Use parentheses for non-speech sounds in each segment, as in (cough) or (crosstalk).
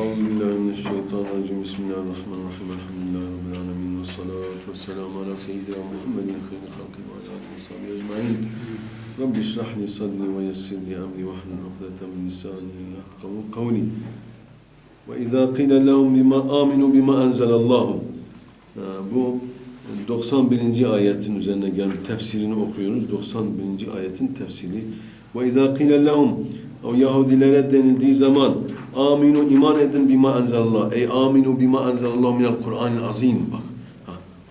Euzu billahi mineşşeytanirracim. Bismillahirrahmanirrahim. Elhamdülillahi rabbil alamin. Ves salatu vesselamu ala seyyidina Muhammedin hayri halki ve ala alihi ve sahbihi ecmaîn. Rabbi şrah li sadri ve yessir li ve hlul ukdeten min lisani yefkahu kavli. Ve izâ qîle lehum bima âminu bima enzelallahu. Ee, bu 91. ayetin üzerine gelen tefsirini okuyoruz. 91. ayetin tefsiri. Ve izâ qîle lehum o Yahudilere denildiği zaman aminu iman edin bima enzelallah. Ey aminu bima enzelallah minel Kur'anil azim. Bak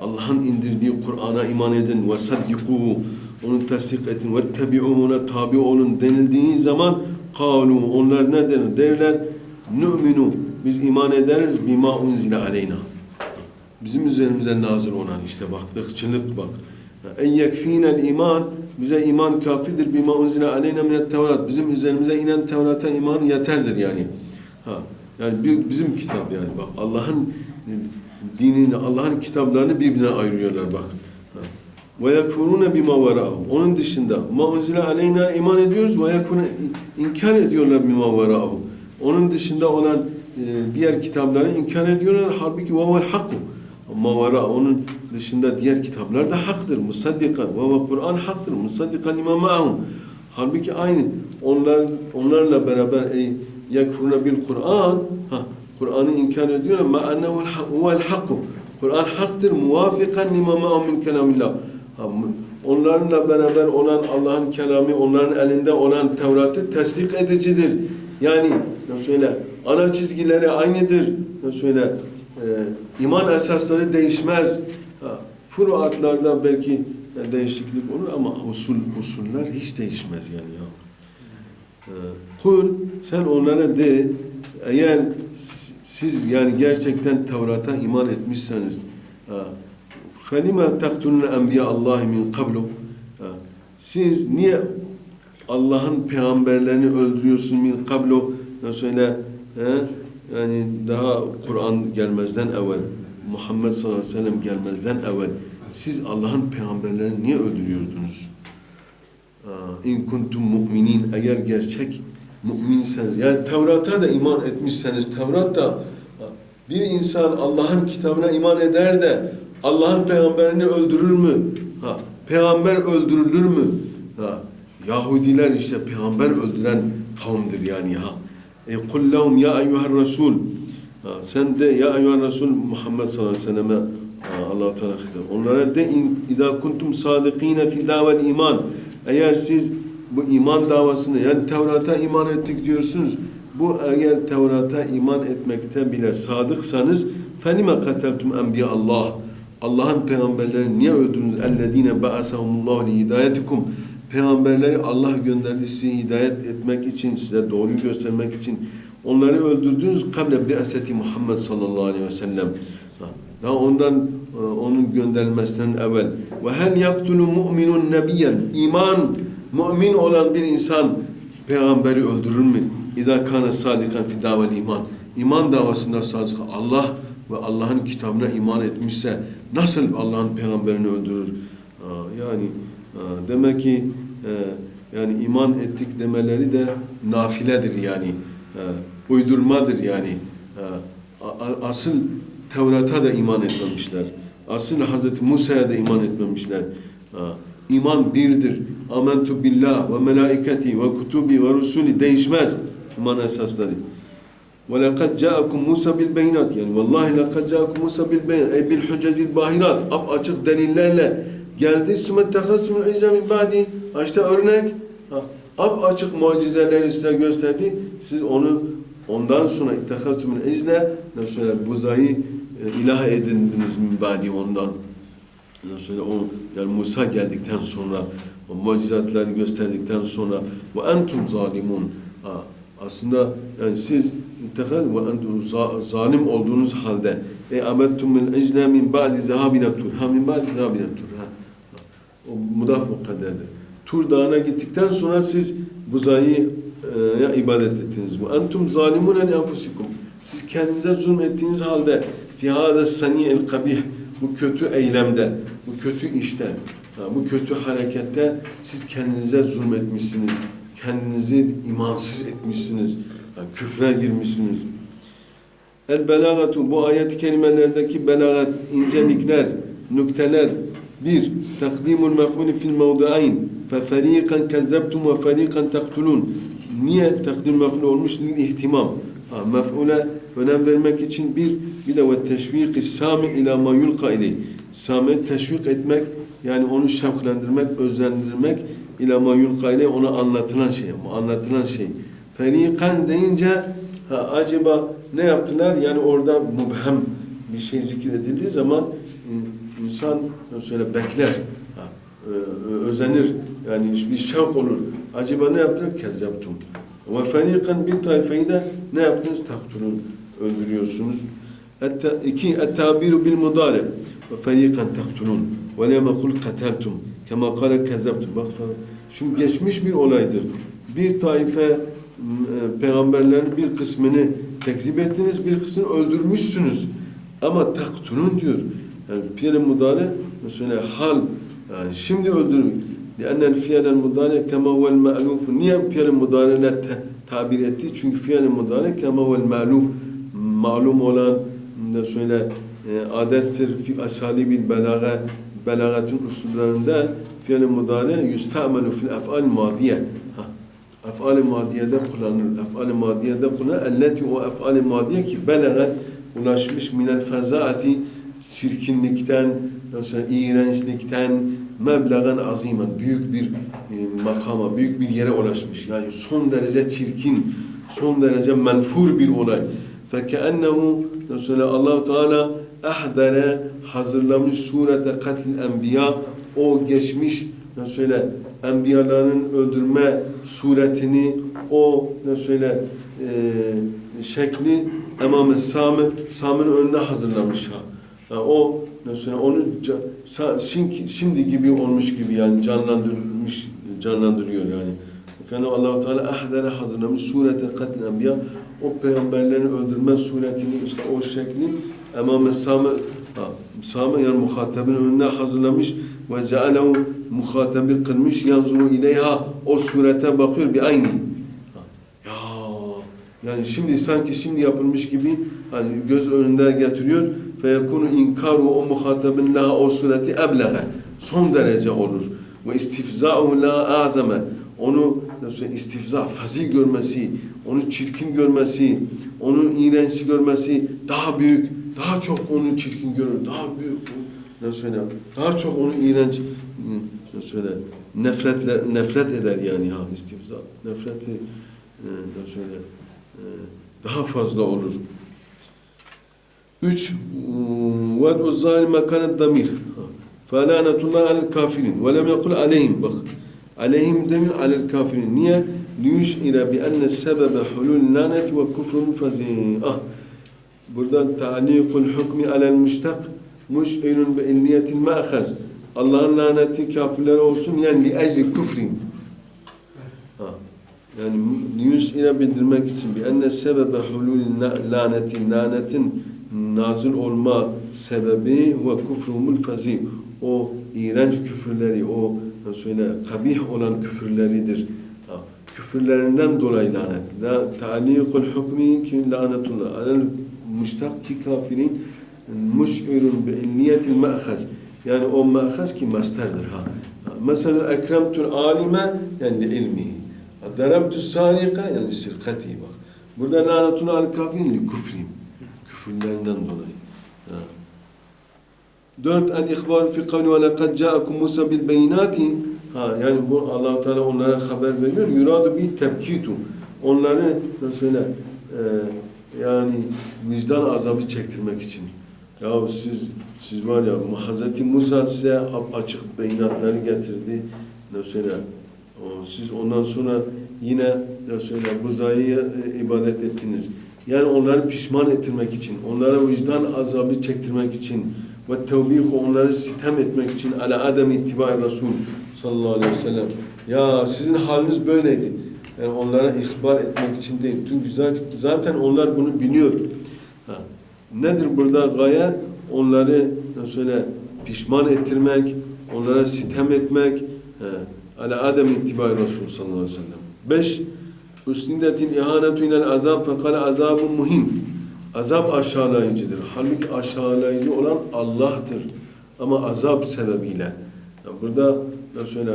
Allah'ın indirdiği Kur'an'a iman edin ve saddikuhu onu tasdik edin ve tebi'uhu ona tabi olun denildiği zaman kalu onlar ne der? Derler nu'minu biz iman ederiz bima unzile aleyna. Bizim üzerimize nazil olan işte bak ırkçılık bak. En yekfinel iman bize iman kafidir bima unzile aleyna minet tevrat. Bizim üzerimize inen Tevrat'a iman yeterdir yani. Ha. Yani bir, bizim kitap yani bak Allah'ın dinini, Allah'ın kitaplarını birbirine ayırıyorlar bak. Ve yekfurune bima vera'u. Onun dışında ma unzile aleyna iman ediyoruz ve yekfurune inkar ediyorlar bima vera'u. Onun dışında olan e, diğer kitapları inkar ediyorlar. Halbuki ve vel hakku. Mavara onun dışında diğer kitaplar da haktır. Musaddikan ve ve Kur'an haktır. Musaddikan lima ma'hum. Halbuki aynı onlar onlarla beraber ey yekfuruna bil Kur'an Kur'an'ı inkar ediyor ama ennehu huvel hakku. Kur'an haktır. Muvafikan lima ma'hum min kelamillah. Onlarla beraber olan Allah'ın kelamı, onların elinde olan Tevrat'ı tasdik edicidir. Yani nasıl söyle ana çizgileri aynıdır. Nasıl söyle e, iman esasları değişmez. Ha, furuatlarda belki e, değişiklik olur ama usul usuller hiç değişmez yani ya. E, kul sen onlara de eğer siz yani gerçekten Tevrat'a iman etmişseniz فَلِمَا تَقْتُلُنَ اَنْبِيَا اللّٰهِ مِنْ قَبْلُ Siz niye Allah'ın peygamberlerini öldürüyorsun min kablo söyle he? yani daha Kur'an gelmezden evvel Muhammed sallallahu aleyhi ve sellem gelmezden evvel siz Allah'ın peygamberlerini niye öldürüyordunuz? İn kuntum mu'minin eğer gerçek müminseniz yani Tevrat'a da iman etmişseniz Tevrat'ta bir insan Allah'ın kitabına iman eder de Allah'ın peygamberini öldürür mü? Ha, peygamber öldürülür mü? Ha, Yahudiler işte peygamber öldüren kavimdir yani ha. E kul lehum ya eyyuhar rasul. Sen de ya eyyuhar rasul Muhammed sallallahu aleyhi ve selleme Allah Teala hitap. Onlara de in idâ kuntum sadıkîne fi davel iman. Eğer siz bu iman davasını yani Tevrat'a iman ettik diyorsunuz. Bu eğer Tevrat'a iman etmekte bile sadıksanız felime kateltum enbiya Allah. Allah'ın peygamberlerini niye öldürdünüz? Ellezine ba'asahumullahu li hidayetikum. Peygamberleri Allah gönderdi sizi hidayet etmek için, size doğruyu göstermek için. Onları öldürdünüz kable bi'aseti Muhammed sallallahu aleyhi ve sellem. Daha ondan onun gönderilmesinden evvel. Ve hel yaktulu mu'minun nebiyen. İman, mümin olan bir insan peygamberi öldürür mü? İza kana sadikan fi davel iman. İman davasında sadık Allah ve Allah'ın kitabına iman etmişse nasıl Allah'ın peygamberini öldürür? Yani demek ki yani iman ettik demeleri de nafiledir yani. Uydurmadır yani. Asıl Tevrat'a da iman etmemişler. Aslında Hz. Musa'ya da iman etmemişler. İman birdir. Amentu billah ve melaiketi ve kutubi ve rusuli değişmez. İman esasları. Ve lekad ca'akum Musa bil beyinat. Yani vallahi lekad ca'akum Musa bil beyinat. Ey bil hüccecil bahirat. Ap açık delillerle geldi. Sümme tehasümül izle min ba'di. İşte örnek. Ha. Ap açık mucizeleri size gösterdi. Siz onu ondan sonra tehasümül izle. Ne söyle? Buzayı ilah edindiniz min badi ondan. Söyle o yani Musa geldikten sonra o mucizatları gösterdikten sonra ve entum zalimun. Ha, aslında yani siz ittehad ve entum zalim olduğunuz halde e abettum min ecne min ba'di zahabine tur. Ha min ba'di zahabine tur. Ha. O mudaf mukadderdir. Tur Dağı'na gittikten sonra siz buzayı e, ibadet ettiniz. Bu entum zalimun li enfusikum. Siz kendinize zulmettiğiniz halde fi hâze sani'il kabih bu kötü eylemde, bu kötü işte, bu kötü harekette siz kendinize zulmetmişsiniz. Kendinizi imansız etmişsiniz. Yani küfre girmişsiniz. El belagatu bu ayet kelimelerdeki belagat, incelikler, nükteler. Bir, takdimul mef'ulü fil mevduayn. Fe feriqan kezzebtum ve feriqan taktulun. Niye takdim mef'ul olmuş? Lil ihtimam. Mef'ule önem vermek için bir, bir de ve teşvik sami ila ma yulqa ileyh. Sami teşvik etmek, yani onu şevklendirmek, özendirmek ila ma yulqa ona anlatılan şey, anlatılan şey. Feriqan deyince ha, acaba ne yaptılar? Yani orada mubhem bir şey zikredildiği zaman in- insan şöyle bekler, ha, özenir, yani bir şevk olur. Acaba ne yaptılar? Kezzaptum. Ve feriqan bir tayfayı da ne yaptınız? Taktulun, öldürüyorsunuz. Hatta iki, et-tabiru bil mudari. Ve feriqan taktulun. Ve lem ekul kataltum. Kema kale kezzaptum. Bak, şimdi geçmiş bir olaydır. Bir taife m, e, peygamberlerin bir kısmını tekzip ettiniz, bir kısmını öldürmüşsünüz. Ama taktulun diyor. Yani fiil mudari mesela hal yani şimdi öldürmek. لأن الفعل المضارع كما هو المألوف niye fiil mudari'yle te- tabir etti? Çünkü fiil mudari kema huvel ma'luf malum olan ne söyle e, adettir fi asalibil belaga belagatın usullarında fiil mudari yustamelu fil ef'al madiye. Ef'al-i madiyede kullanılır. Ef'al-i madiyede kullanılır. Elleti o ef'al-i madiye ki belagat ulaşmış minel fezaati çirkinlikten, mesela iğrençlikten, meblagan azimen, büyük bir e, makama, büyük bir yere ulaşmış. Yani son derece çirkin, son derece menfur bir olay. فَكَأَنَّهُ mesela allah Teala ahdere hazırlamış surete katil enbiya o geçmiş mesela enbiyaların öldürme suretini o ne söyle e, şekli emame Sami Sami'nin önüne hazırlamış ha. Ha, o mesela onu ca- sa- şimdi, şimdi gibi olmuş gibi yani canlandırmış canlandırıyor yani. Yani Allahu Teala ahdere hazırlamış surete katil enbiya o peygamberlerin öldürme suretini işte o şekli emame Sami Sami yani muhatabın önüne hazırlamış ve cealehu muhatabi kılmış yanzuru ileyha o surete bakıyor bir aynı. Ya yani şimdi sanki şimdi yapılmış gibi hani göz önünde getiriyor ve yekunu inkaru o muhatabın laha o sureti eblega son derece olur. Ve istifza'u la azame. Onu nasıl istifza fazi görmesi onu çirkin görmesi onu iğrenç görmesi daha büyük daha çok onu çirkin görür daha büyük nasıl söyleyeyim daha çok onu iğrenç nasıl söyleyeyim nefretle nefret eder yani ha istifza nefreti e, nasıl söyleyeyim e, daha fazla olur. Üç, وَدْعُ الظَّالِمَ كَانَ الدَّمِيرِ فَلَانَةُ اللّٰهِ عَلَى الْكَافِرِينَ وَلَمْ يَقُلْ عَلَيْهِمْ Bak, Aleyhim demir alel kafirin. Niye? Liyüş'ire bi enne sebebe hulul lanet ve kufrun fazi'ah. Buradan ta'liqul hukmi alel müştak. Müş'inun bi illiyetil ma'khaz. Allah'ın laneti kafirlere olsun yani li ecli küfrin. Yani liyüş'ire bildirmek için bi enne sebebe hulul lanetin lanetin nazil olma sebebi ve kufrumul fazi. O iğrenç küfürleri, o söyle kabih olan küfürleridir. Küfürlerinden dolayı lanet. La ta'liqul hukmi ki lanetullah. Alel müştak ki kafirin muş'irun bi niyetil ma'khaz. Yani o ma'khaz ki masterdir ha. Mesela ekremtul alime yani ilmihi. Darabtu sarika yani sirkati bak. Burada lanetun al kafirin li küfrin. Küfürlerinden dolayı. Ha. Dört el ihbar fi kavli ve lekad ca'akum Musa bil beyinati. Ha yani bu Allah Teala onlara haber veriyor. Yuradu bi tebkitu. Onları nasıl söyle e, yani vicdan azabı çektirmek için. Ya siz siz var ya Hazreti Musa size açık beyinatları getirdi. Ne söyle siz ondan sonra yine ne söyle buzayı e, ibadet ettiniz. Yani onları pişman ettirmek için, onlara vicdan azabı çektirmek için ve tevbih onları sitem etmek için ala adem ittibai Resul sallallahu aleyhi ve sellem. Ya sizin haliniz böyleydi. Yani onlara ihbar etmek için değil. Çünkü zaten onlar bunu biliyor. Ha. Nedir burada gaye? Onları söyle pişman ettirmek, onlara sitem etmek. Ala adem ittibai Resul sallallahu aleyhi ve sellem. Beş, üstündetin ihanetu ilel azab fekale azabun muhim. Azap aşağılayıcıdır. Halbuki aşağılayıcı olan Allah'tır. Ama azap sebebiyle. Yani burada mesela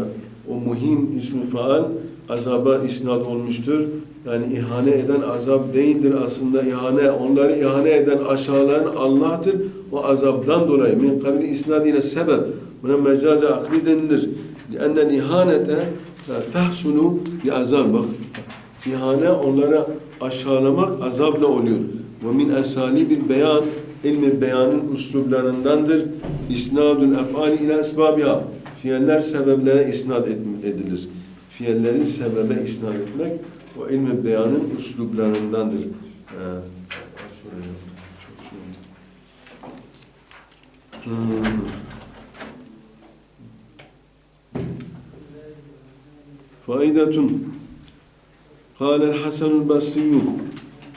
o muhin ismi faal azaba isnad olmuştur. Yani ihane eden azap değildir aslında ihane. Onları ihane eden aşağılayan Allah'tır. O azaptan dolayı min kabili isnadine sebep. Buna mecazi akli denilir. لأن الإهانة تحصل بعذاب bak İhane onlara aşağılamak azapla oluyor. Ve min esali bir beyan ilmi beyanın uslublarındandır. İsnadül efali ile esbabiha. Fiyeller sebeplere isnat edilir. Fiyellerin sebebe isnat etmek o ilmi beyanın uslublarındandır. Ee, Hmm. Faidatun. Kâlel Hasanul Basriyum.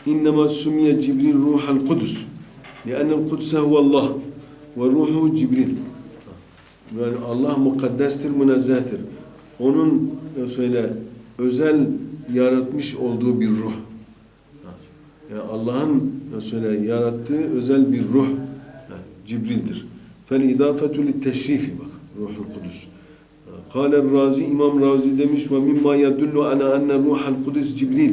إنما سمي جبريل روح القدس لأن القدس هو الله والروح جبريل yani Allah mukaddestir, münezzehtir. Onun e, söyle özel yaratmış olduğu bir ruh. Yani Allah'ın e, söyle yarattığı özel bir ruh. Yani Cibril'dir. Fel idafetu li teşrifi bak. Ruhul Kudüs. Kâle Razi İmam Razi demiş ve mimma yedullu ana enne ruhal kudüs Cibril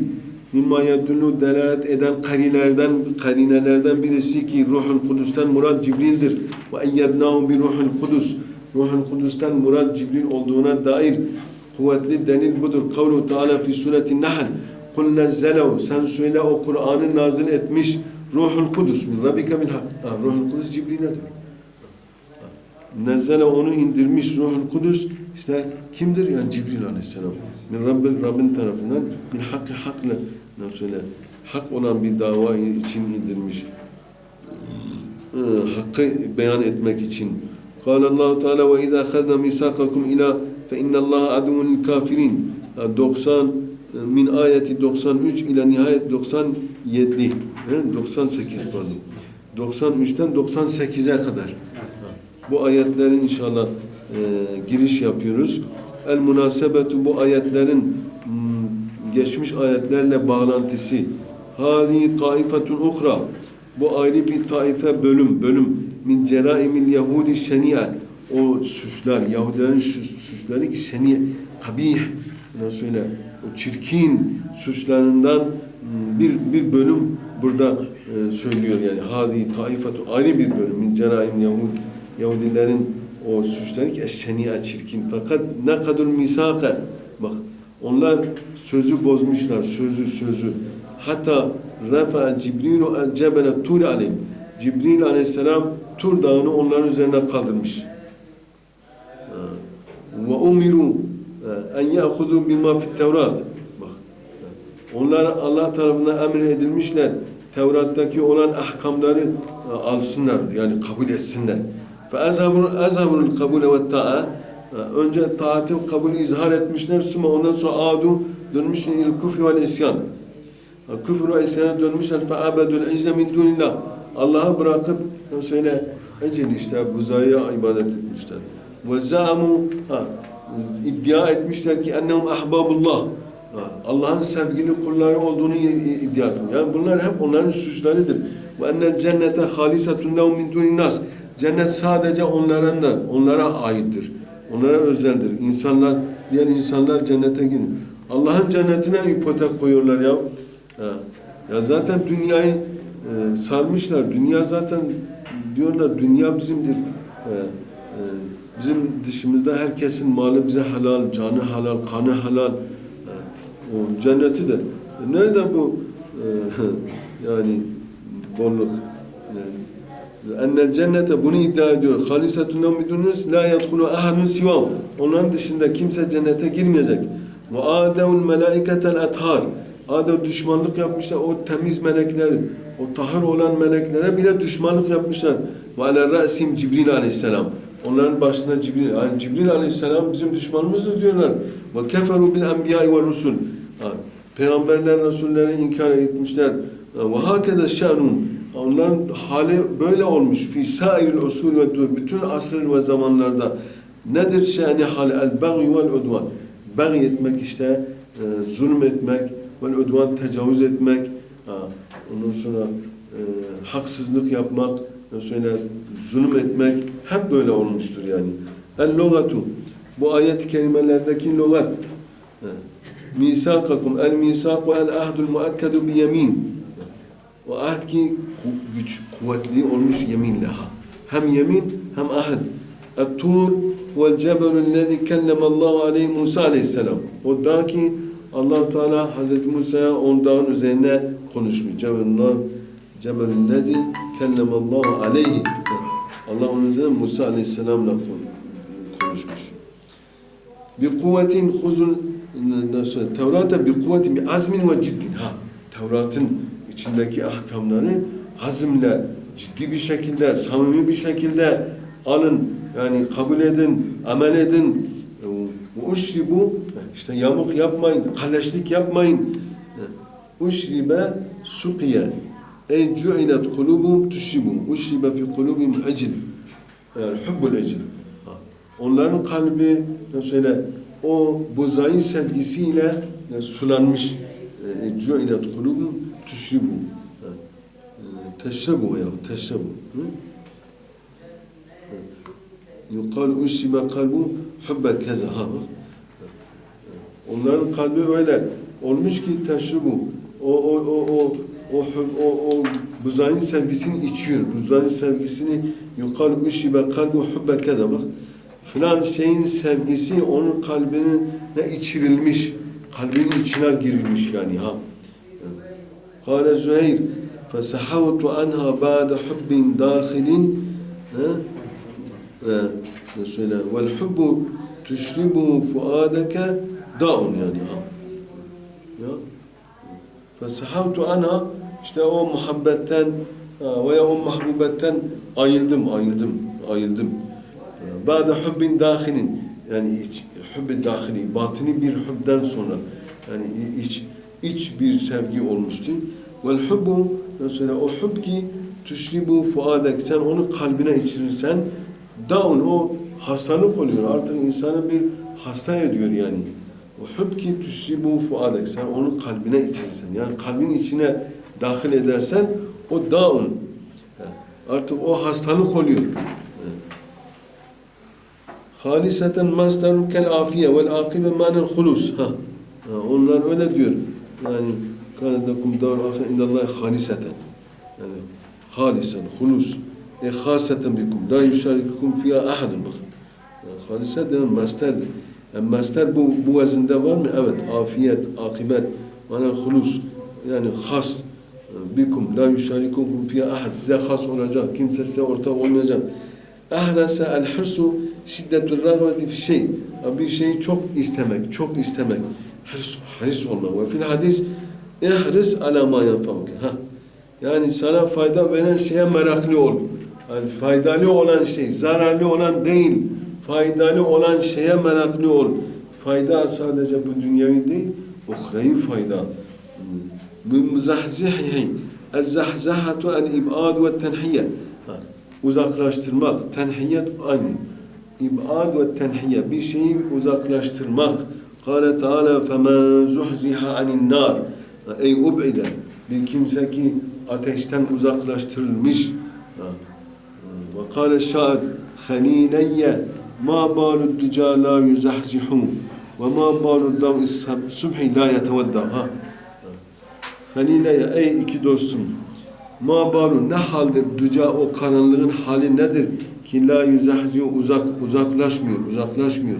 mimma yedullu delalet eden karinelerden karinelerden birisi ki ruhul kudüsten murad Cibril'dir. Ve eyyednahu bi ruhul kudüs. Ruhul kudüsten murad Cibril olduğuna dair kuvvetli delil budur. Kavlu Teala fi sureti Nahl. Kul nezzelehu sen söyle o Kur'an'ı nazil etmiş ruhul kudüs. Min rabbike min Ruhul kudüs Cibril'e. Diyor. Nezzele onu indirmiş Ruhul Kudüs işte kimdir? Yani Cibril Aleyhisselam. Min Rabbin, Rabbin tarafından min hakkı hakla ne söyle hak olan bir dava için indirmiş. Ee, hakkı beyan etmek için. قال الله تعالى وإذا أخذنا ميثاقكم إلى فإن الله عدو للكافرين 90 min ayeti 93 ile nihayet 97 he, 98 pardon 93'ten 98'e kadar bu ayetlerin inşallah e, giriş yapıyoruz. El münasebetu bu ayetlerin mm, geçmiş ayetlerle bağlantısı. Hadi taifetun uhra. Bu ayrı bir taife bölüm, bölüm. Min ceraimil yahudi şeniye. O suçlar, Yahudilerin suçları ki şeniye, kabih, ne söyle, o çirkin suçlarından mm, bir, bir bölüm burada e, söylüyor yani. Hadi taifetun ayrı bir bölüm. Min ceraimil yahudi Yahudilerin o suçları ki eşşeniye çirkin. Fakat ne kadar misake bak onlar sözü bozmuşlar. Sözü sözü. Hatta refa Cibrilu el cebele tur aleyhim. Cibril aleyhisselam Tur dağını onların üzerine kaldırmış. Ve umiru en ya'hudu bima fit Tevrat. Bak. Onlar Allah tarafından emir edilmişler. Tevrat'taki olan ahkamları alsınlar yani kabul etsinler. فَاَزَهَبُوا الْقَبُولَ وَالتَّاءَ Önce taati kabul izhar etmişler. Sonra ondan sonra adu dönmüşler il küfrü vel isyan. Küfür ve isyana dönmüşler. فَعَبَدُوا الْعِزَّ مِنْ دُونِ اللّٰهِ Allah'ı bırakıp söyle ecel işte buzaya ibadet etmişler. وَزَعَمُوا iddia etmişler ki ennehum ahbabullah. Allah'ın sevgili kulları olduğunu iddia etmiş. Yani bunlar hep onların suçlarıdır. Ve ennel cennete halisatun lehum min dunin nas. Cennet sadece onların da onlara aittir. Onlara özeldir. İnsanlar, diğer insanlar cennete gidiyor. Allah'ın cennetine ipotek koyuyorlar ya. Ha. Ya zaten dünyayı e, sarmışlar. Dünya zaten diyorlar dünya bizimdir. E, e, bizim dışımızda herkesin malı bize halal, canı halal, kanı halal. E, o cenneti de. E, nerede bu e, (laughs) yani bolluk? Yani, ennel cennete bunu iddia ediyor. Halisetun lehum la yedhulu ahadun sivam. Onların dışında kimse cennete girmeyecek. Ve adevul melaiketel ethar. Adev düşmanlık yapmışlar. O temiz melekler, o tahır olan meleklere bile düşmanlık yapmışlar. Ve ala ra'sim Cibril aleyhisselam. Onların başında Cibril, yani Cibril aleyhisselam bizim düşmanımızdır diyorlar. Ve keferu bil enbiya'i ve rusul. Peygamberler, Resulleri inkar etmişler. Ve hakeza şanun. Onların hali böyle olmuş. Fi sairil usul ve dur. Bütün asır ve zamanlarda nedir şani hali? El bag'i vel udvan. Bag'i etmek işte, e, zulüm etmek, vel udvan tecavüz etmek. Ha. ondan sonra e, haksızlık yapmak, sonra zulüm etmek hep böyle olmuştur yani. El logatu bu ayet-i kerimelerdeki logat misakakum el misaku el ahdul muakkedu bi yemin o ahd ki güç kuvvetli olmuş yeminle ha. Hem yemin hem ahd. Et-tur vel cebelüllezî kellemallahu aleyhi Musa aleyhisselam. O dağ ki allah Teala Hazreti Musa'ya on dağın üzerine konuşmuş. Cebelüllezî kellemallahu aleyhi. Allah onun üzerine Musa aleyhisselamla kon- konuşmuş. Bir kuvvetin huzun Tevrat'a bir kuvvetin bir azmin ve ciddin ha Tevrat'ın içindeki ahkamları azimle ciddi bir şekilde samimi bir şekilde alın yani kabul edin amel edin. Bu uşribu işte yamuk yapmayın kalleşlik yapmayın. Uşribe sukiye. Ey cu'ilet kulubum tuşribu uşribe fi kulubim ecil. Yani hubbul ecil. Onların kalbi söyle o bozayın sevgisiyle e, sulanmış. E, Cu'ilet kulubum tüşribu. E, Teşrebu ya teşrebu. Yukal uşribe kalbu hubbe keza. Onların kalbi öyle olmuş ki teşribu. O o o o o o o buzayın sevgisini içiyor. Buzayın sevgisini yukal uşribe kalbu hubbe keza. Bak filan şeyin sevgisi onun kalbine ne içirilmiş, kalbinin içine girilmiş yani ha. Kale Züheyr fesehavtu anha ba'de hubbin dâhilin ne söyle vel hubbu tüşribu fuadeke daun yani ya fesehavtu anha işte o muhabbetten veya o mahbubetten ayıldım ayıldım ayıldım. ba'de hubbin dâhilin yani iç, hübbi dâhili batini bir hübden sonra. yani iç iç bir sevgi olmuştu. Vel hubbu mesela o hub ki tüşribu fuadek sen onu kalbine içirirsen daun o hastalık oluyor. Artık insanı bir hasta ediyor yani. O hub ki tüşribu fuadek sen onu kalbine içirirsen yani kalbin içine dahil edersen o daun artık o hastalık oluyor. Haliseten masdarun kel afiye vel akibe manel hulus. Ha. Onlar öyle diyor. Yani kanedekum davul ahir indallahi haliseten. Yani halisen, hulus. E haseten bikum. La yüşarikukum fiyâ ahadun. Bak. Yani haliset denen masterdir. Yani master bu, bu vezinde var mı? Evet. Afiyet, akibet, manel hulus. Yani has bikum. La yüşarikukum fiyâ ahad. Size has olacak. Kimse size ortak olmayacak. Ahlese el hırsu şiddetül rağbeti fi şey. Bir şeyi çok istemek, çok istemek. Hırs olmak. Ve fil hadis ihris ala ma yanfauke. Ha. Yani sana fayda veren şeye meraklı ol. Yani faydalı olan şey, zararlı olan değil. Faydalı olan şeye meraklı ol. Fayda sadece bu dünyevi değil, uhrevi fayda. Mümzahzihi. Ez-zahzahatu el-ibad ve tenhiyye. Uzaklaştırmak, tenhiyet aynı. İbad ve tenhiye bir şeyi uzaklaştırmak. Kâle Teala فَمَنْ زُحْزِحَ عَنِ النَّارِ Ey ub'ide bir kimse ki ateşten uzaklaştırılmış. Ve kâle şair خَلِيلَيَّ مَا بَالُ الدُّجَى لَا يُزَحْزِحُونَ وَمَا بَالُ الدَّوْءِ السُّبْحِ لَا يَتَوَدَّعُ Halileye ey iki dostum Ma balu ne haldir düca o karanlığın hali nedir ki la yüzahziyo uzak uzaklaşmıyor uzaklaşmıyor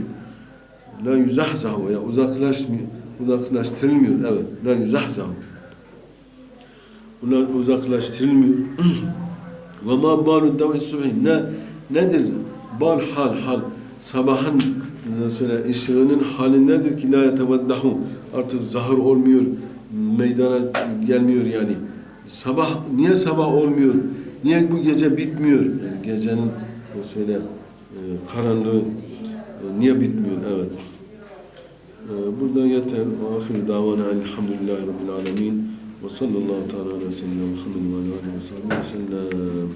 la yüzahzahu ya uzaklaşmıyor uzaklaştırılmıyor evet la yüzahzahu Ula- uzaklaştırılmıyor (clears throat) ve ma balu davi subhi ne nedir bal hal hal sabahın mesela ışığının hali nedir ki la yetevaddahu artık zahır olmuyor meydana gelmiyor yani sabah niye sabah olmuyor? Niye bu gece bitmiyor? Yani gecenin o söyle e, karanlığı e, niye bitmiyor? Evet. E, burada yeter. Ve ahir davana elhamdülillahi rabbil alemin. Ve sallallahu teala ala seyyidina ve aleyhi ve sellem.